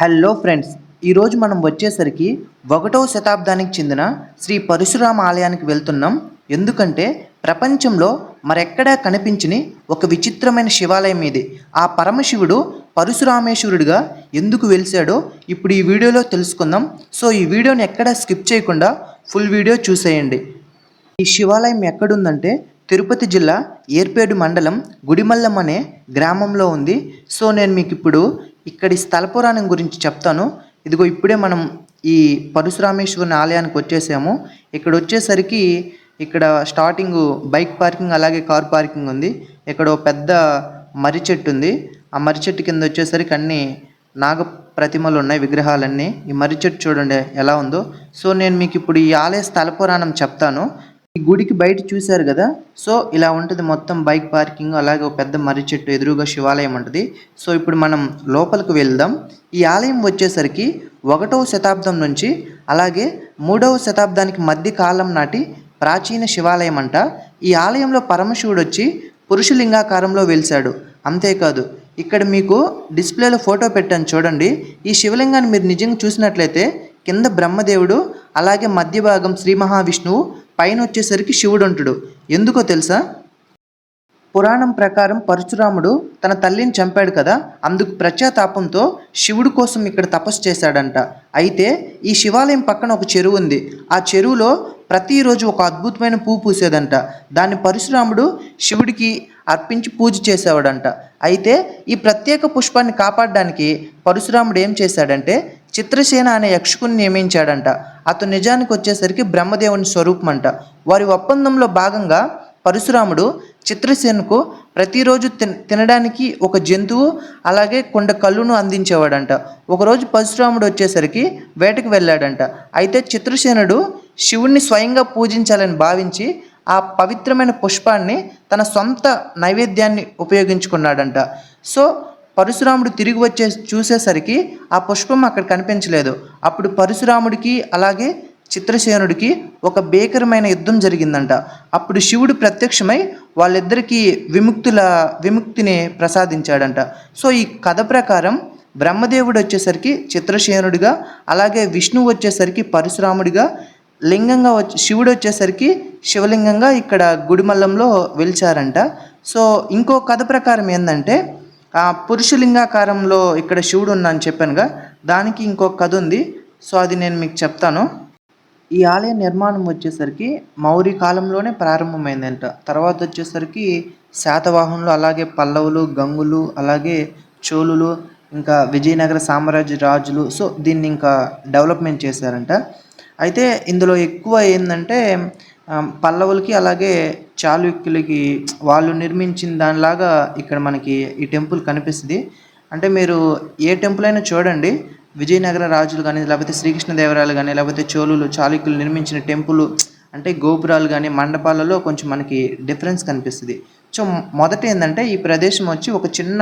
Hello friends ఈరోజు మనం వచ్చేసరికి ఒకటవ శతాబ్దానికి చెందిన శ్రీ పరశురామ ఆలయానికి వెళ్తున్నాం. ఎందుకంటే ప్రపంచంలో మరెక్కడా కనిపించని ఒక విచిత్రమైన శివాలయం ఇది. ఆ పరమశివుడు పరశురామేశ్వరుడిగా ఎందుకు వెలిశాడో ఇప్పుడు ఈ వీడియోలో తెలుసుకుందాం. సో ఈ వీడియోని ఎక్కడా స్కిప్ చేయకుండా ఫుల్ వీడియో చూసేయండి. ఈ శివాలయం ఎక్కడుందంటే తిరుపతి జిల్లా ఏర్పేడు మండలం గుడిమల్లం అనే గ్రామంలో ఉంది. సో నేను మీకు ఇప్పుడు ఇక్కడి స్థల పురాణం గురించి చెప్తాను. ఇదిగో ఇప్పుడే మనం ఈ పరశురామేశ్వరుని ఆలయానికి వచ్చేసాము. ఇక్కడ వచ్చేసరికి ఇక్కడ స్టార్టింగ్ బైక్ పార్కింగ్ అలాగే కార్ పార్కింగ్ ఉంది. ఇక్కడ పెద్ద మర్రి చెట్టు ఉంది. ఆ మర్రి చెట్టు కింద వచ్చేసరికి అన్ని నాగ ప్రతిమలు ఉన్నాయి విగ్రహాలన్నీ. ఈ మర్రి చెట్టు చూడండి ఎలా ఉందో. సో నేను మీకు ఇప్పుడు ఈ ఆలయ స్థల పురాణం చెప్తాను. ఈ గుడికి బయట చూశారు కదా? సో ఇలా ఉంటుంది మొత్తం బైక్ పార్కింగ్ అలాగే ఒక పెద్ద మర్రి చెట్టు ఎదురుగా శివాలయం ఉంటుంది. సో ఇప్పుడు మనం లోపలికి వెళ్దాం. ఈ ఆలయం వచ్చేసరికి ఒకటవ శతాబ్దం నుంచి అలాగే మూడవ శతాబ్దానికి మధ్య కాలం నాటి ప్రాచీన శివాలయం అంట. ఈ ఆలయంలో పరమశివుడు వచ్చి పురుషలింగాకారంలో వెలిశాడు. అంతేకాదు ఇక్కడ మీకు డిస్ప్లేలో ఫోటో పెట్టాను చూడండి. ఈ శివలింగాన్ని మీరు నిజంగా చూసినట్లయితే కింద బ్రహ్మదేవుడు అలాగే మధ్య భాగం శ్రీ మహావిష్ణువు పైన వచ్చేసరికి శివుడు ఉంటాడు ఎందుకో తెలుసా? పురాణం ప్రకారం పరశురాముడు తన తల్లిని చంపాడు కదా అందుకు ప్రత్యాతాపంతో శివుడు కోసం ఇక్కడ తపస్సు చేశాడంట. అయితే ఈ శివాలయం పక్కన ఒక చెరువు ఉంది. ఆ చెరువులో ప్రతిరోజు ఒక అద్భుతమైన పువ్వు పూసేదంట. దాన్ని పరశురాముడు శివుడికి అర్పించి పూజ చేసేవాడంట. అయితే ఈ ప్రత్యేక పుష్పాన్ని కాపాడడానికి పరశురాముడు ఏం చేశాడంటే చిత్రసేన అనే యక్షకుని నియమించాడంట. అతను నిజానికి వచ్చేసరికి బ్రహ్మదేవుని స్వరూపం అంట వారి ఒప్పందంలో భాగంగా పరశురాముడు చిత్రసేనకు ప్రతిరోజు తిన తినడానికి ఒక జంతువు అలాగే కొండ కళ్ళును అందించేవాడంట. ఒకరోజు పరశురాముడు వచ్చేసరికి వేటకు వెళ్ళాడంట. అయితే చిత్రసేనుడు శివుణ్ణి స్వయంగా పూజించాలని భావించి ఆ పవిత్రమైన పుష్పాన్ని తన సొంత నైవేద్యాన్ని ఉపయోగించుకున్నాడంట. సో పరశురాముడు తిరిగి వచ్చే చూసేసరికి ఆ పుష్పం అక్కడ కనిపించలేదు. అప్పుడు పరశురాముడికి అలాగే చిత్రసేనుడికి ఒక భీకరమైన యుద్ధం జరిగిందంట. అప్పుడు శివుడు ప్రత్యక్షమై వాళ్ళిద్దరికీ విముక్తుల విముక్తిని ప్రసాదించాడంట. సో ఈ కథ ప్రకారం బ్రహ్మదేవుడు వచ్చేసరికి చిత్రసేనుడిగా అలాగే విష్ణువు వచ్చేసరికి పరశురాముడిగా లింగంగా వచ్చి శివుడు వచ్చేసరికి శివలింగంగా ఇక్కడ గుడిమల్లంలో వెలిచారంట. సో ఇంకో కథ ప్రకారం ఏంటంటే ఆ పురుషలింగాకారంలో ఇక్కడ శివుడు ఉన్నాను చెప్పానుగా. దానికి ఇంకొక కథ ఉంది. సో అది నేను మీకు చెప్తాను. ఈ ఆలయ నిర్మాణం వచ్చేసరికి మౌర్య కాలంలోనే ప్రారంభమైందంట. తర్వాత వచ్చేసరికి శాతవాహనులు అలాగే పల్లవులు గంగులు అలాగే చోళులు ఇంకా విజయనగర సామ్రాజ్య రాజులు సో దీన్ని ఇంకా డెవలప్మెంట్ చేశారంట. అయితే ఇందులో ఎక్కువ ఏంటంటే పల్లవులకి అలాగే చాళుక్యులకి వాళ్ళు నిర్మించిన దానిలాగా ఇక్కడ మనకి ఈ టెంపుల్ కనిపిస్తుంది. అంటే మీరు ఏ టెంపుల్ అయినా చూడండి. విజయనగర రాజులు కానీ లేకపోతే శ్రీకృష్ణదేవరాయలు కానీ లేకపోతే చోళులు చాళుక్యులు నిర్మించిన టెంపుల్ అంటే గోపురాలు కానీ మండపాలలో కొంచెం మనకి డిఫరెన్స్ కనిపిస్తుంది. సో మొదట ఏంటంటే ఈ ప్రదేశం వచ్చి ఒక చిన్న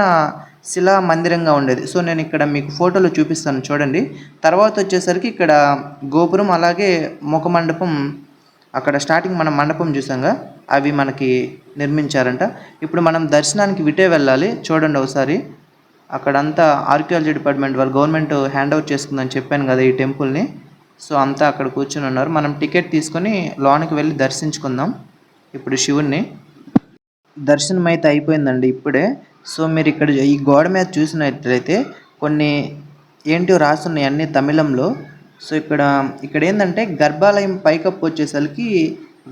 శిలా మందిరంగా ఉండేది. సో నేను ఇక్కడ మీకు ఫోటోలో చూపిస్తాను చూడండి. తర్వాత వచ్చేసరికి ఇక్కడ గోపురం అలాగే ముఖ మండపం అక్కడ స్టార్టింగ్ మనం మండపం చూసాంగా అవి మనకి నిర్మించారంట. ఇప్పుడు మనం దర్శనానికి విటే వెళ్ళాలి. చూడండి ఒకసారి. అక్కడంతా ఆర్కియాలజీ డిపార్ట్మెంట్ వాళ్ళు గవర్నమెంట్ హ్యాండ్ అవుట్ చేసుకుందని చెప్పాను కదా ఈ టెంపుల్ని సో అంతా అక్కడ కూర్చుని ఉన్నారు. మనం టికెట్ తీసుకొని లోనికి వెళ్ళి దర్శించుకుందాం. ఇప్పుడు శివుణ్ణి. దర్శనం అయితే అయిపోయిందండి ఇప్పుడే. సో మీరు ఇక్కడ ఈ గోడ మీద చూసినట్లయితే కొన్ని ఏంటో రాస్తున్నాయి అన్నీ తమిళంలో. సో ఇక్కడ ఇక్కడ ఏంటంటే గర్భాలయం పైకప్పు వచ్చేసరికి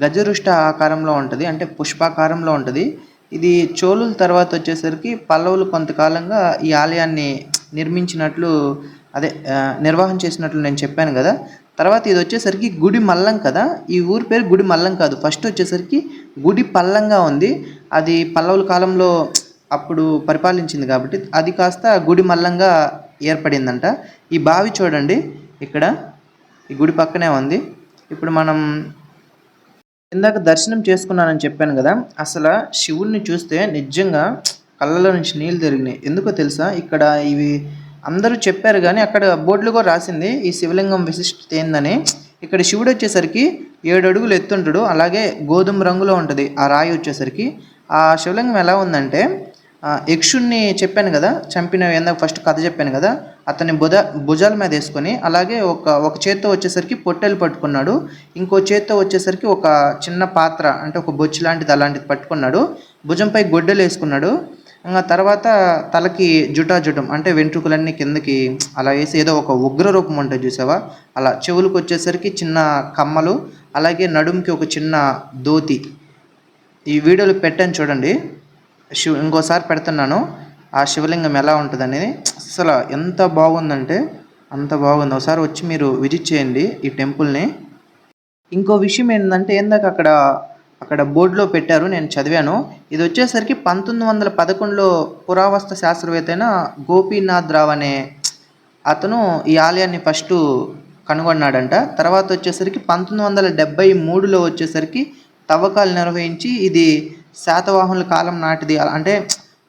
గజరుష్ట ఆకారంలో ఉంటుంది అంటే పుష్పాకారంలో ఉంటుంది. ఇది చోళుల తర్వాత వచ్చేసరికి పల్లవులు కొంతకాలంగా ఈ ఆలయాన్ని నిర్మించినట్లు అదే ఆ, నిర్వహణ చేసినట్లు నేను చెప్పాను కదా. తర్వాత ఇది వచ్చేసరికి గుడి మల్లం కదా. ఈ ఊరి పేరు గుడి మల్లం కాదు. ఫస్ట్ వచ్చేసరికి గుడి పల్లంగా ఉంది. అది పల్లవుల కాలంలో అప్పుడు పరిపాలించింది కాబట్టి అది కాస్త గుడి మల్లంగా ఏర్పడిందంట. ఈ బావి చూడండి. ఇక్కడ ఈ గుడి పక్కనే ఉంది. ఇప్పుడు మనం ఇందాక దర్శనం చేసుకున్నానని చెప్పాను కదా అసలు శివుణ్ణి చూస్తే నిజంగా కళ్ళలో నుంచి నీళ్ళు తిరిగినాయి. ఎందుకో తెలుసా? ఇక్కడ ఇవి అందరూ చెప్పారు కానీ అక్కడ బోర్డులో కూడా రాసింది ఈ శివలింగం విశిష్టత ఏందని. ఇక్కడ శివుడు వచ్చేసరికి ఏడు అడుగులు ఎత్తుంటాడు అలాగే గోధుమ రంగులో ఉంటుంది ఆ రాయి వచ్చేసరికి. ఆ శివలింగం ఎలా ఉందంటే యక్షుణ్ణి చెప్పాను కదా చంపిన ఏందో ఫస్ట్ కథ చెప్పాను కదా అతని భుజ భుజాల మీద వేసుకొని అలాగే ఒక ఒక చేత్తో వచ్చేసరికి పొట్టెలు పట్టుకున్నాడు ఇంకో చేత్తో వచ్చేసరికి ఒక చిన్న పాత్ర అంటే ఒక బొచ్చు లాంటిది అలాంటిది పట్టుకున్నాడు భుజంపై గొడ్డలు వేసుకున్నాడు ఇంకా తర్వాత తలకి జుటాజుటం అంటే వెంట్రుకలన్నీ కిందకి అలా వేసి ఏదో ఒక ఉగ్ర రూపం ఉంటుంది చూసావా అలా చెవులకు వచ్చేసరికి చిన్న కమ్మలు అలాగే నడుముకి ఒక చిన్న దోతి ఈ వీడియోలు పెట్టాను చూడండి. శివ ఇంకోసారి పెడుతున్నాను. ఆ శివలింగం ఎలా ఉంటుంది అనేది అసలు ఎంత బాగుందంటే అంత బాగుంది. ఒకసారి వచ్చి మీరు విజిట్ చేయండి ఈ టెంపుల్ని. ఇంకో విషయం ఏంటంటే ఏందాక అక్కడ అక్కడ బోర్డులో పెట్టారు నేను చదివాను. ఇది వచ్చేసరికి పంతొమ్మిది వందల పదకొండులో పురావస్తు శాస్త్రవేత్త అయిన గోపీనాథ్ రావ్ అనే అతను ఈ ఆలయాన్ని ఫస్ట్ కనుగొన్నాడంట. తర్వాత వచ్చేసరికి పంతొమ్మిది వందల డెబ్బై మూడులో వచ్చేసరికి తవ్వకాలు నిర్వహించి ఇది శాతవాహనుల కాలం నాటిది. అంటే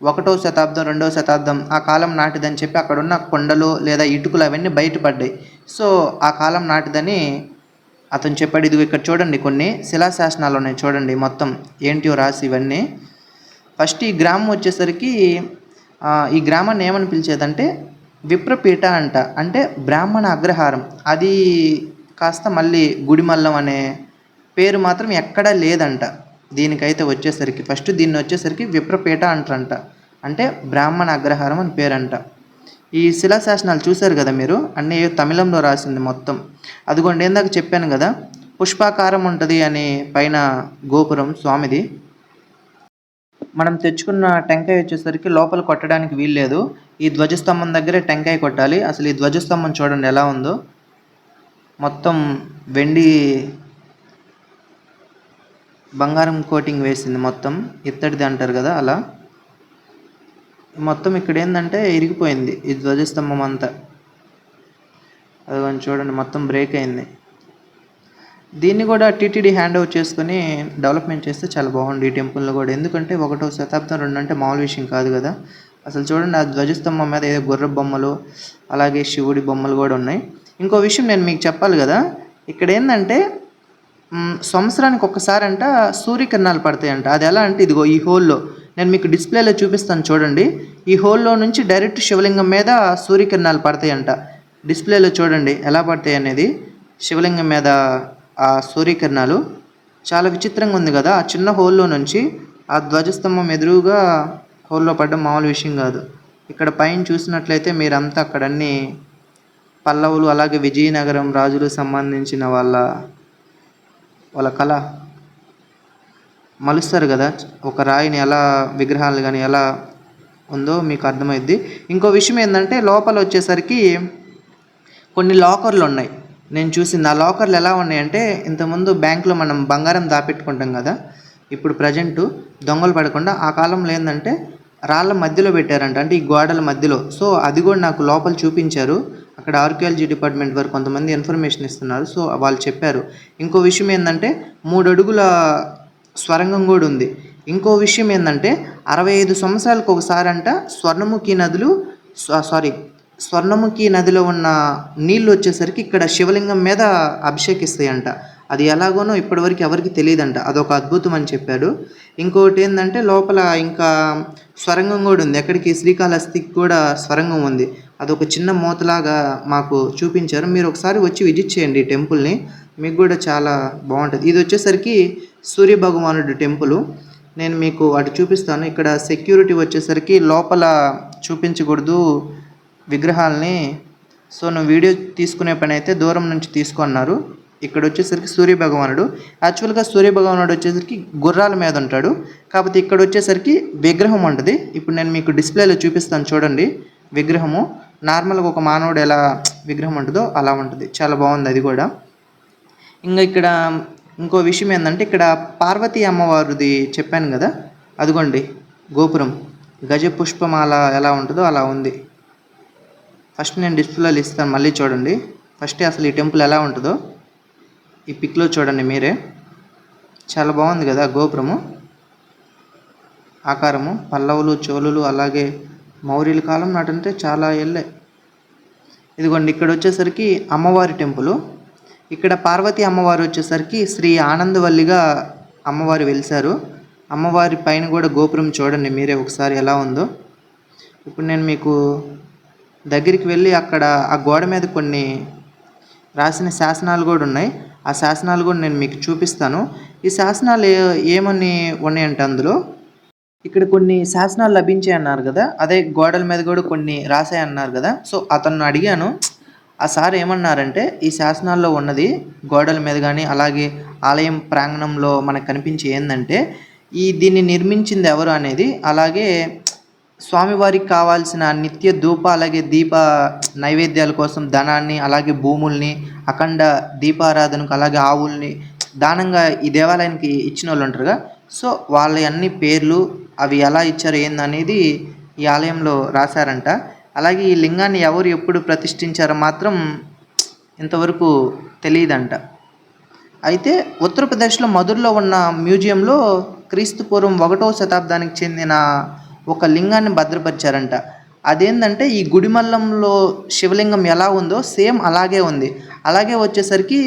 ఒకటో శతాబ్దం రెండవ శతాబ్దం ఆ కాలం నాటిదని చెప్పి అక్కడ ఉన్న కొండలు లేదా ఇటుకలు అవన్నీ బయటపడ్డాయి. సో ఆ కాలం నాటిదని అతను చెప్పాడు. ఇది ఇక్కడ చూడండి కొన్ని శిలాశాసనాలు ఉన్నాయి చూడండి మొత్తం. ఏంటియో రాసి ఇవన్నీ. ఫస్ట్ ఈ గ్రామం వచ్చేసరికి ఈ గ్రామాన్ని ఏమని పిలిచేదంటే విప్రపీఠ అంట. అంటే బ్రాహ్మణ అగ్రహారం. అది కాస్త మళ్ళీ గుడిమల్లం అనే పేరు మాత్రం ఎక్కడా లేదంట. దీనికైతే వచ్చేసరికి ఫస్ట్ దీన్ని వచ్చేసరికి విప్రపేట అంటారంట. అంటే బ్రాహ్మణ అగ్రహారం అని పేరంట. ఈ శిలాశాసనాలు చూశారు కదా మీరు? అన్నీ తమిళంలో రాసింది మొత్తం. అదిగోండి ఏందాక చెప్పాను కదా పుష్పాకారం ఉంటుంది అని పైన గోపురం స్వామిది. మనం తెచ్చుకున్న టెంకాయ వచ్చేసరికి లోపల కొట్టడానికి వీల్లేదు ఈ ధ్వజస్తంభం దగ్గరే టెంకాయ కొట్టాలి. అసలు ఈ ధ్వజస్తంభం చూడండి ఎలా ఉందో. మొత్తం వెండి బంగారం కోటింగ్ వేసింది మొత్తం. ఇత్తడిది అంటారు కదా అలా. మొత్తం ఇక్కడ ఏంటంటే ఇరిగిపోయింది ఈ ధ్వజస్తంభం అంతా. అది కొంచెం చూడండి మొత్తం బ్రేక్ అయింది. దీన్ని కూడా టీటీడీ హ్యాండ్ ఓవర్ చేసుకొని డెవలప్మెంట్ చేస్తే చాలా బాగుంది ఈ టెంపుల్లో కూడా. ఎందుకంటే ఒకటో శతాబ్దం రెండు అంటే మామూలు విషయం కాదు కదా. అసలు చూడండి ఆ ధ్వజస్తంభం మీద ఏదో గుర్ర బొమ్మలు అలాగే శివుడి బొమ్మలు కూడా ఉన్నాయి. ఇంకో విషయం నేను మీకు చెప్పాలి కదా. ఇక్కడ ఏంటంటే సంవత్సరానికి ఒక్కసారి అంట సూర్యకిరణాలు పడతాయంట. అది ఎలా అంటే ఇదిగో ఈ హోల్లో నేను మీకు డిస్ప్లేలో చూపిస్తాను చూడండి. ఈ హోల్లో నుంచి డైరెక్ట్ శివలింగం మీద సూర్యకిరణాలు పడతాయంట. డిస్ప్లేలో చూడండి ఎలా పడతాయి అనేది. శివలింగం మీద ఆ సూర్యకిరణాలు. చాలా విచిత్రంగా ఉంది కదా ఆ చిన్న హోల్లో నుంచి ఆ ధ్వజస్తంభం ఎదురుగా హోల్లో పడడం మామూలు విషయం కాదు. ఇక్కడ పైన చూసినట్లయితే మీరంతా అక్కడన్నీ పల్లవులు అలాగే విజయనగరం రాజులు సంబంధించిన వాళ్ళ వాళ్ళ కళ మలుస్తారు కదా. ఒక రాయిని ఎలా విగ్రహాలు కానీ ఎలా ఉందో మీకు అర్థమైద్ది. ఇంకో విషయం ఏంటంటే లోపల వచ్చేసరికి కొన్ని లాకర్లు ఉన్నాయి. నేను చూసింది ఆ లాకర్లు ఎలా ఉన్నాయంటే ఇంతకుముందు బ్యాంకులో మనం బంగారం దాపెట్టుకుంటాం కదా. ఇప్పుడు ప్రజెంటు దొంగలు పడకుండా ఆ కాలంలో ఏంటంటే రాళ్ళ మధ్యలో పెట్టారంట. అంటే ఈ గోడల మధ్యలో. సో అది కూడా నాకు లోపల చూపించారు. అక్కడ ఆర్కియాలజీ డిపార్ట్మెంట్ వారు కొంతమంది ఇన్ఫర్మేషన్ ఇస్తున్నారు. సో వాళ్ళు చెప్పారు. ఇంకో విషయం ఏంటంటే మూడు అడుగుల స్వరంగం కూడా ఉంది. ఇంకో విషయం ఏంటంటే అరవై ఐదు సంవత్సరాలకు ఒకసారి అంట స్వర్ణముఖి నదులు సారీ స్వర్ణముఖి నదిలో ఉన్న నీళ్ళు వచ్చేసరికి ఇక్కడ శివలింగం మీద అభిషేకిస్తాయంట. అది ఎలాగోనో ఇప్పటివరకు ఎవరికి తెలియదంట. అదొక అద్భుతం అని చెప్పాడు. ఇంకోటి ఏంటంటే లోపల ఇంకా స్వరంగం కూడా ఉంది. ఎక్కడికి శ్రీకాళహస్తికి కూడా స్వరంగం ఉంది. అదొక చిన్న మూతలాగా మాకు చూపించారు. మీరు ఒకసారి వచ్చి విజిట్ చేయండి ఈ టెంపుల్ని. మీకు కూడా చాలా బాగుంటుంది. ఇది వచ్చేసరికి సూర్య భగవానుడి టెంపుల్. నేను మీకు అటు చూపిస్తాను. ఇక్కడ సెక్యూరిటీ వచ్చేసరికి లోపల చూపించకూడదు విగ్రహాలని. సో నువ్వు వీడియో తీసుకునే పని అయితే దూరం నుంచి తీసుకున్నారు. ఇక్కడ వచ్చేసరికి సూర్య భగవానుడు. యాక్చువల్గా సూర్య భగవానుడు వచ్చేసరికి గుర్రాల మీద ఉంటాడు. కాకపోతే ఇక్కడ వచ్చేసరికి విగ్రహం ఉంటుంది. ఇప్పుడు నేను మీకు డిస్ప్లేలో చూపిస్తాను చూడండి. విగ్రహము. నార్మల్గా ఒక మానవుడు ఎలా విగ్రహం ఉంటుందో అలా ఉంటుంది. చాలా బాగుంది అది కూడా. ఇంకా ఇక్కడ ఇంకో విషయం ఏంటంటే ఇక్కడ పార్వతీ అమ్మవారిది చెప్పాను కదా అదిగోండి గోపురం. గజ పుష్పమాల ఎలా ఉంటుందో అలా ఉంది. ఫస్ట్ నేను డిస్ప్లేలో ఇస్తాను మళ్ళీ చూడండి. ఫస్ట్ అసలు ఈ టెంపుల్ ఎలా ఉంటుందో. ఈ పిక్లో చూడండి మీరే. చాలా బాగుంది కదా గోపురము. ఆకారము పల్లవులు చోళులు అలాగే మౌర్యుల కాలం నాటంటే చాలా ఏళ్ళే. ఇదిగోండి ఇక్కడ వచ్చేసరికి అమ్మవారి టెంపుల్. ఇక్కడ పార్వతి అమ్మవారు వచ్చేసరికి శ్రీ ఆనందవల్లిగా అమ్మవారు వెలిశారు. అమ్మవారి పైన కూడా గోపురం చూడండి మీరే ఒకసారి ఎలా ఉందో. ఇప్పుడు నేను మీకు దగ్గరికి వెళ్ళి అక్కడ ఆ గోడ మీద కొన్ని రాసిన శాసనాలు కూడా ఉన్నాయి. ఆ శాసనాలు కూడా నేను మీకు చూపిస్తాను. ఈ శాసనాలు ఏమని ఉన్నాయంటే అందులో ఇక్కడ కొన్ని శాసనాలు లభించాయి అన్నారు కదా అదే గోడల మీద కూడా కొన్ని రాసాయి అన్నారు కదా సో అతను అడిగాను ఆ సార్ ఏమన్నారంటే ఈ శాసనాల్లో ఉన్నది గోడల మీద కానీ అలాగే ఆలయం ప్రాంగణంలో మనకు కనిపించే ఏంటంటే ఈ దీన్ని నిర్మించింది ఎవరు అనేది అలాగే స్వామివారికి కావాల్సిన నిత్య ధూప అలాగే దీప నైవేద్యాల కోసం ధనాన్ని అలాగే భూముల్ని అఖండ దీపారాధనకు అలాగే ఆవుల్ని దానంగా ఈ దేవాలయానికి ఇచ్చిన వాళ్ళు ఉంటారుగా సో వాళ్ళ అన్ని పేర్లు అవి ఎలా ఇచ్చారు ఏందనేది ఈ ఆలయంలో రాశారంట. అలాగే ఈ లింగాన్ని ఎవరు ఎప్పుడు ప్రతిష్ఠించారో మాత్రం ఇంతవరకు తెలియదంట. అయితే ఉత్తరప్రదేశ్లో మధురలో ఉన్న మ్యూజియంలో క్రీస్తు పూర్వం ఒకటవ శతాబ్దానికి చెందిన ఒక లింగాన్ని భద్రపరిచారంట. అదేంటంటే ఈ గుడిమల్లంలో శివలింగం ఎలా ఉందో సేమ్ అలాగే ఉంది. అలాగే వచ్చేసరికి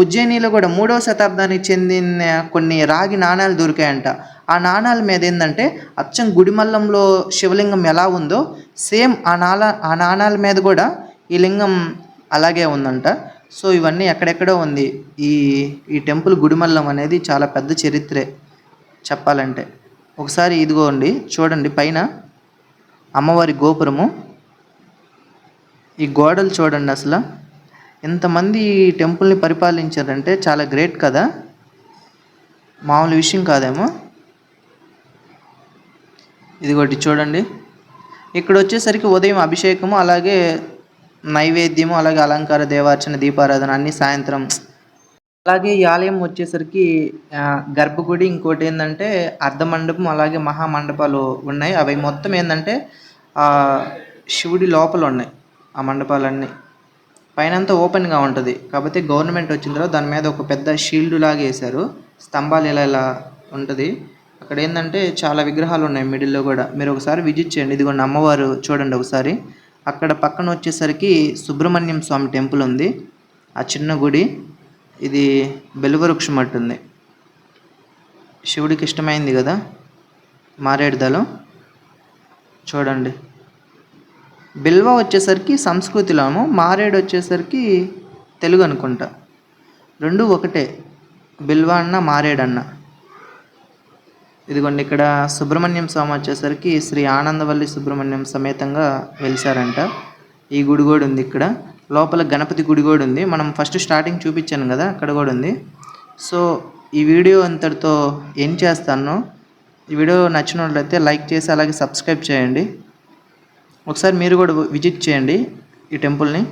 ఉజ్జయినిలో కూడా మూడవ శతాబ్దానికి చెందిన కొన్ని రాగి నాణాలు దొరికాయంట. ఆ నాణాల మీద ఏంటంటే అచ్చం గుడిమల్లంలో శివలింగం ఎలా ఉందో సేమ్ ఆ నాణ ఆ నాణాల మీద కూడా ఈ లింగం అలాగే ఉందంట. సో ఇవన్నీ ఎక్కడెక్కడో ఉంది. ఈ ఈ టెంపుల్ గుడిమల్లం అనేది చాలా పెద్ద చరిత్రే చెప్పాలంటే. ఒకసారి ఇదిగోండి చూడండి పైన అమ్మవారి గోపురము. ఈ గోడలు చూడండి అసలు. ఎంతమంది ఈ టెంపుల్ని పరిపాలించారంటే చాలా గ్రేట్ కదా? మామూలు విషయం కాదేమో? ఇదిగోటి చూడండి. ఇక్కడ వచ్చేసరికి ఉదయం అభిషేకము అలాగే నైవేద్యము అలాగే అలంకార దేవార్చన దీపారాధన అన్ని సాయంత్రం. అలాగే ఈ ఆలయం వచ్చేసరికి గర్భగుడి ఇంకోటి ఏంటంటే అర్ధమండపం అలాగే మహామండపాలు ఉన్నాయి. అవి మొత్తం ఏంటంటే శివుడి లోపల ఉన్నాయి ఆ మండపాలన్నీ. పైన అంతా ఓపెన్గా ఉంటుంది. కాకపోతే గవర్నమెంట్ వచ్చిన తర్వాత దాని మీద ఒక పెద్ద షీల్డ్ లాగా వేశారు. స్తంభాలు ఇలా ఇలా ఉంటుంది. అక్కడ ఏంటంటే చాలా విగ్రహాలు ఉన్నాయి మిడిల్లో కూడా. మీరు ఒకసారి విజిట్ చేయండి. ఇదిగోండి అమ్మవారు చూడండి ఒకసారి. అక్కడ పక్కన వచ్చేసరికి సుబ్రహ్మణ్యం స్వామి టెంపుల్ ఉంది. ఆ చిన్న గుడి. ఇది బెలువృక్షం అట్టుంది శివుడికి ఇష్టమైంది కదా మారేడు చూడండి. బిల్వ వచ్చేసరికి సంస్కృతిలోను మారేడు వచ్చేసరికి తెలుగు అనుకుంటా. రెండు ఒకటే బిల్వ అన్న మారేడు అన్న. ఇదిగోండి ఇక్కడ సుబ్రహ్మణ్యం స్వామి వచ్చేసరికి శ్రీ ఆనందవల్లి సుబ్రహ్మణ్యం సమేతంగా వెలిసారంట ఈ గుడి కూడా ఉంది ఇక్కడ. లోపల గణపతి గుడి కూడా ఉంది. మనం ఫస్ట్ స్టార్టింగ్ చూపించాను కదా అక్కడ కూడా ఉంది. సో ఈ వీడియో అంతటితో ఏం చేస్తాను? ఈ వీడియో నచ్చినట్లయితే లైక్ చేసి అలాగే సబ్స్క్రైబ్ చేయండి. ఒకసారి మీరు కూడా విజిట్ చేయండి ఈ టెంపుల్ని.